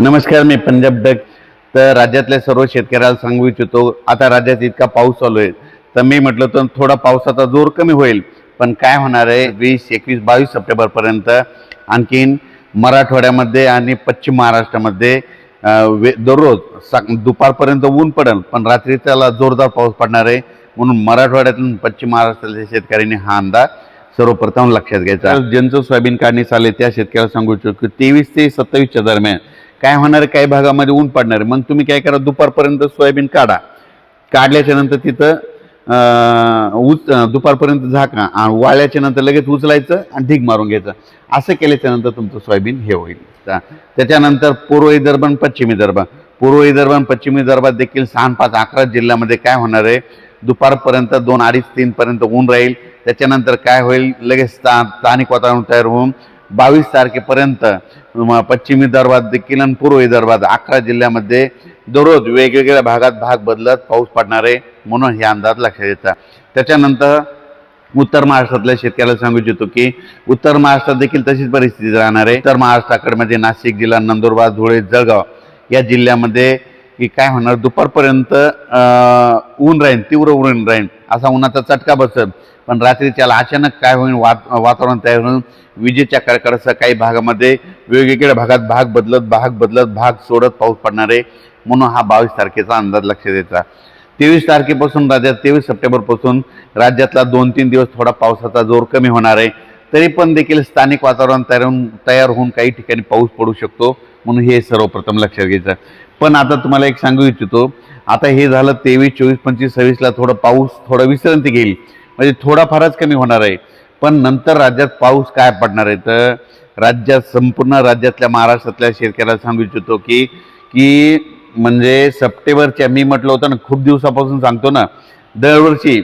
नमस्कार मी पंजाब डक तर राज्यातल्या सर्व शेतकऱ्याला सांगू इच्छितो आता राज्यात इतका पाऊस चालू आहे. तर मी म्हटलं तर थोडा पावसाचा जोर कमी होईल. पण काय होणार आहे वीस एकवीस बावीस सप्टेंबरपर्यंत आणखीन मराठवाड्यामध्ये आणि पश्चिम महाराष्ट्रामध्ये वे दररोज सा दुपारपर्यंत ऊन पडेल पण रात्री त्याला जोरदार पाऊस पडणार आहे. म्हणून मराठवाड्यातून पश्चिम महाराष्ट्रातल्या शेतकऱ्यांनी हा अंदाज सर्वप्रथम लक्षात घ्यायचा. ज्यांचं सोयाबीन काढणी चालेल त्या शेतकऱ्याला सांगू इच्छितो की तेवीस ते सत्तावीसच्या दरम्यान काय होणार आहे काही भागामध्ये ऊन पडणार? आहे मग तुम्ही काय करा दुपारपर्यंत सोयाबीन काढा. काढल्याच्या नंतर तिथं उच दुपारपर्यंत झाका आणि वाळल्याच्या नंतर लगेच उचलायचं आणि ढीग मारून घ्यायचं. असं केल्याच्यानंतर तुमचं सोयाबीन हे होईल. त्याच्यानंतर पूर्व विदर्भ आणि पश्चिम विदर्भ पूर्व विदर्भ आणि पश्चिम विदर्भात देखील सहा पाच अकरा जिल्ह्यामध्ये काय होणार आहे? दुपारपर्यंत दोन अडीच तीनपर्यंत ऊन राहील. त्याच्यानंतर काय होईल? लगेच स्था स्थानिक वातावरण तयार होऊन बावीस तारखेपर्यंत म- पश्चिम विदर्भात देखील आणि पूर्व विदर्भात अकरा जिल्ह्यामध्ये दररोज वेगवेगळ्या भागात भाग बदलत पाऊस पडणार आहे म्हणून हे अंदाज लक्षात येतात त्याच्यानंतर उत्तर महाराष्ट्रातल्या शेतकऱ्याला सांगू इच्छितो की उत्तर महाराष्ट्रात देखील तशीच परिस्थिती राहणार आहे. उत्तर महाराष्ट्राकडे म्हणजे नाशिक जिल्हा नंदुरबार धुळे जळगाव या जिल्ह्यामध्ये की काय होणार? दुपारपर्यंत ऊन राहील तीव्र ऊन राहील असा उन्हाचा चटका बसत पण रात्री त्याला अचानक काय होईल वात वातावरण तयार होऊन विजेच्या कडकडासह काही भागामध्ये वेगवेगळ्या भागात भाग बदलत भाग बदलत भाग सोडत पाऊस पडणार आहे. म्हणून हा बावीस तारखेचा अंदाज लक्षात द्यायचा तेवीस तारखेपासून राज्यात तेवीस सप्टेंबरपासून राज्यातला दोन तीन दिवस थोडा पावसाचा जोर कमी होणार आहे. तरी पण देखील स्थानिक वातावरण तयार होऊन तयार होऊन काही ठिकाणी पाऊस पडू शकतो. म्हणून हे सर्वप्रथम लक्षात घ्यायचं. पण आता तुम्हाला एक सांगू इच्छितो आता हे झालं तेवीस चोवीस पंचवीस सव्वीसला थोडं पाऊस थोडं विसरंती घेईल. म्हणजे थोडाफारच कमी होणार आहे. पण नंतर राज्यात पाऊस काय पडणार आहे? तर राज्यात संपूर्ण राज्यातल्या महाराष्ट्रातल्या शेतकऱ्याला सांगू इच्छितो की की म्हणजे सप्टेंबरच्या मी म्हटलं होतं ना खूप दिवसापासून सांगतो ना दरवर्षी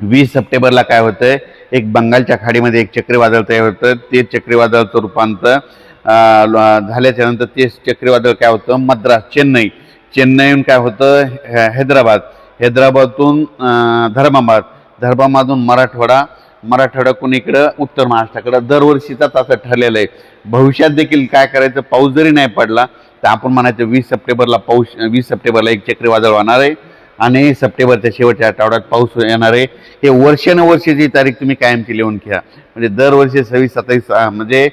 वीस सप्टेंबरला काय होतंय? एक बंगालच्या खाडीमध्ये एक चक्रीवादळ तयार होतं. ते चक्रीवादळाचं रूपांतर अं, ल- ते चक्रीवादळ काय होतं? मद्रास चेन्नई. चेन्नईहून काय होतं? हैदराबाद. हैदराबादतून धर्माबाद. धर्माबादून मराठवाडा. मराठवाड्याकडून इकडं? उत्तर महाराष्ट्राकडं. दरवर्षीचाच असं ठरलेलं आहे. भविष्यात देखील काय करायचं? पाऊस जरी नाही पडला तर आपण म्हणायचं वीस सप्टेंबरला पाऊस वीस सप्टेंबरला एक चक्रीवादळ होणार आहे आणि सप्टेंबरच्या शेवटच्या आठवड्यात पाऊस येणार आहे. हे वर्षानुवर्षीची तारीख तुम्ही कायमची लिहून घ्या. म्हणजे दरवर्षी सव्वीस सत्तावीस म्हणजे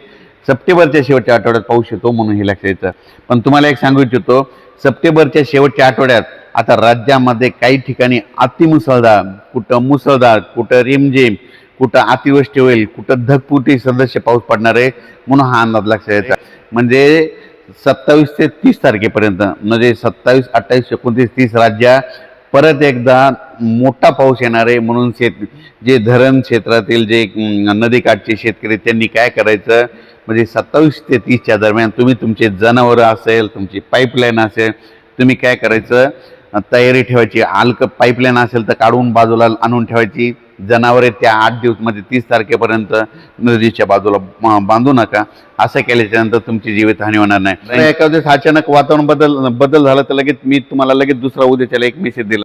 सप्टेंबरच्या शेवटच्या आठवड्यात पाऊस येतो म्हणून हे लक्षात येतं. पण तुम्हाला एक सांगू इच्छितो सप्टेंबरच्या शेवटच्या आठवड्यात आता राज्यामध्ये काही ठिकाणी अतिमुसळधार कुठं मुसळधार कुठं रिमझिम कुठं अतिवृष्टी होईल कुठं धगपुटी सदस्य पाऊस पडणार आहे म्हणून हा अंदाज लक्षात येतो. म्हणजे सत्तावीस ते तीस तारखेपर्यंत म्हणजे सत्तावीस अठ्ठावीस एकोणतीस तीस राज्या परत एकदा मोठा पाऊस येणार आहे म्हणून शेत जे धरण क्षेत्रातील जे नदीकाठचे शेतकरी त्यांनी काय करायचं? म्हणजे सत्तावीस ते तीसच्या दरम्यान तुम्ही तुमचे जनावरं असेल तुमची पाईपलाईन असेल तुम्ही काय करायचं? तयारी ठेवायची. आल्क पाईपलाईन असेल तर काढून बाजूला आणून ठेवायची. जनावरे त्या आठ दिवस म्हणजे तीस तारखेपर्यंत नदीच्या बाजूला बांधू नका. असं केल्याच्यानंतर तुमची जीवितहानी होणार नाही. एखाद्या वेळेस अचानक वातावरण बदल बदल झाला तर लगेच मी तुम्हाला लगेच दुसरा उद्याच्याला एक मेसेज दिला.